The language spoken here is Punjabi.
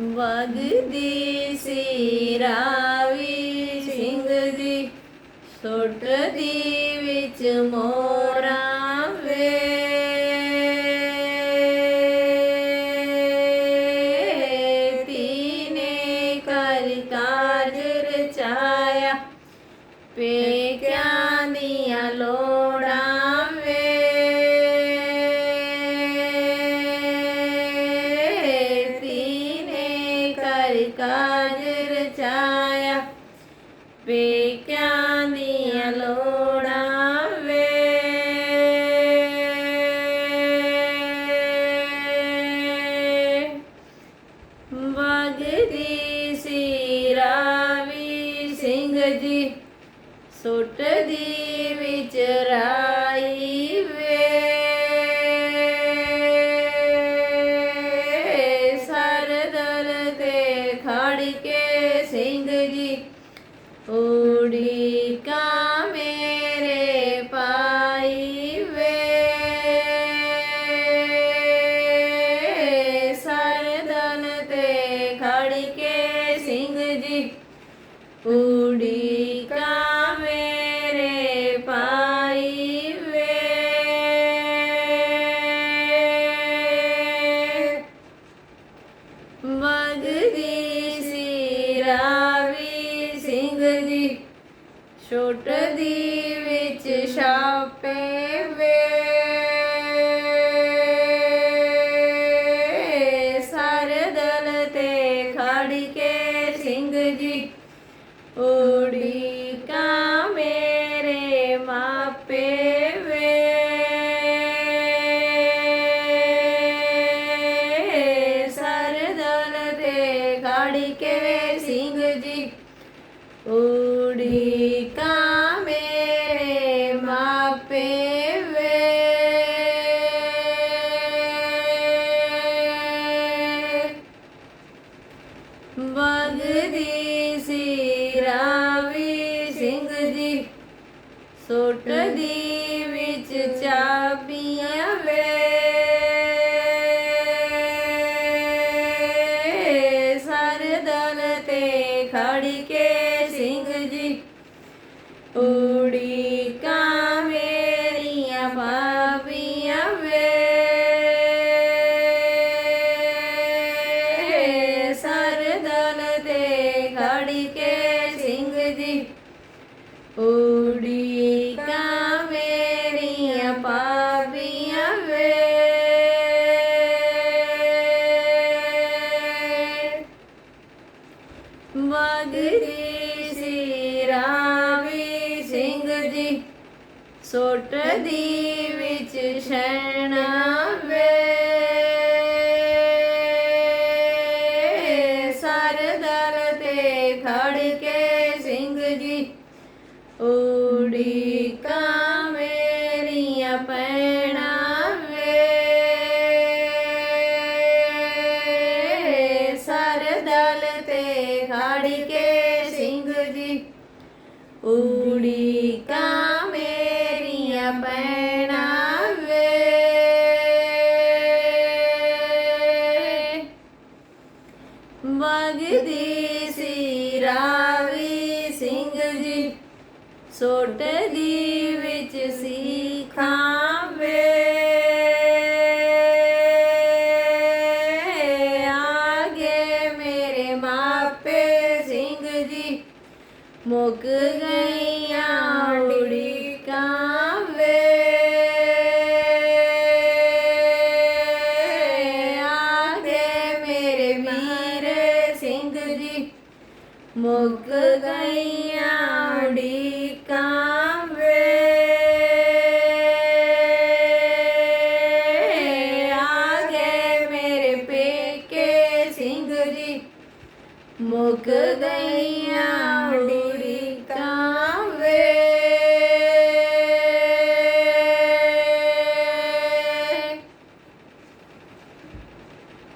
ਵਗਦੀ ਸੀ ਰਾਵੀ ਸਿੰਘ ਜੀ ਸੁੱਟਦੀ ਵਿੱਚ ਮੋਰਾ ਵੇ। ਤੀਨੇ ਕਰ ਕਾਜ ਰਚਾਇਆ ਪੇਕਿਆਂ ਕਰ ਕਾਜ ਰਚਾਇਆ ਪੇਕਿਆਂ ਦੀਆਂ ਲੋੜਾਂ ਵੇ ਵਗਦੀ ਸੀ ਰਾਵੀ ਸਿੰਘ ਜੀ ਸੁੱਟਦੀ ਵਿੱਚ ਕੇ ਸਿੰਘ ਜੀ, ਉੜੀ ਕਾ ਮੇਰੇ ਪਾਈ ਵੇ ਸਰਦਨ ਤੇ ਖੜ ਕੇ ਸਿੰਘ ਜੀ, ਉੜੀ ਛਾਪੇ ਵੇ। ਸਰਦਲ ਤੇ ਖੜ ਕੇ ਸਿੰਘ ਜੀ ਉੜੀ ਕਾ ਮੇਰੇ ਮਾਪੇ ਵੇ। ਸਰਦਲ ਤੇ ਖੜ ਕੇ ਸਿੰਘ ਜੀ ਉੜੀ ਸੁੱਟਦੀ ਵਿੱਚ ਚਾਬੀਆਂ ਵੇ। ਸਰਦਲ ਤੇ ਖੜ ਕੇ ਸਿੰਘ ਜੀ ਉੜੀ ਕਾ ਮੇਰੀਆਂ ਬਾਬੀਆਂ ਵੇ ਸਰਦਲ ਤੇ ਖੜ ਕੇ ਸਿੰਘ ਜੀ ਉੜੀ ਸੁੱਟ ਦੀ ਵਿੱਚ ਸ਼ੈਣਾ ਵੇ ਸਰਦਲ ਤੇ ਖੜ ਕੇ ਸਿੰਘ ਜੀ ਉੜੀ ਕਾ ਮੇਰੀਆਂ ਪੈਣਾ ਵੇ ਸਰਦਲ ਤੇ ਖੜ ਕੇ ਸਿੰਘ ਜੀ ਉੜੀ ਕਾ ਵਗਦੀ ਸੀ ਰਾਵੀ ਸਿੰਘ ਜੀ। ਸੁੱਟਦੀ ਵਿੱਚ ਸੀ ਖਾਵੇ ਆਗੇ ਮੇਰੇ ਮਾਪੇ ਸਿੰਘ ਜੀ। ਮੁੱਕ ਗਈ ਮੁੱਕ ਗਈਆਂ ਉਡੀਕਾਂ ਵੇ ਗਏ ਮੇਰੇ ਪੇਕੇ ਸਿੰਘ ਜੀ। ਮੁੱਕ ਗਈਆਂ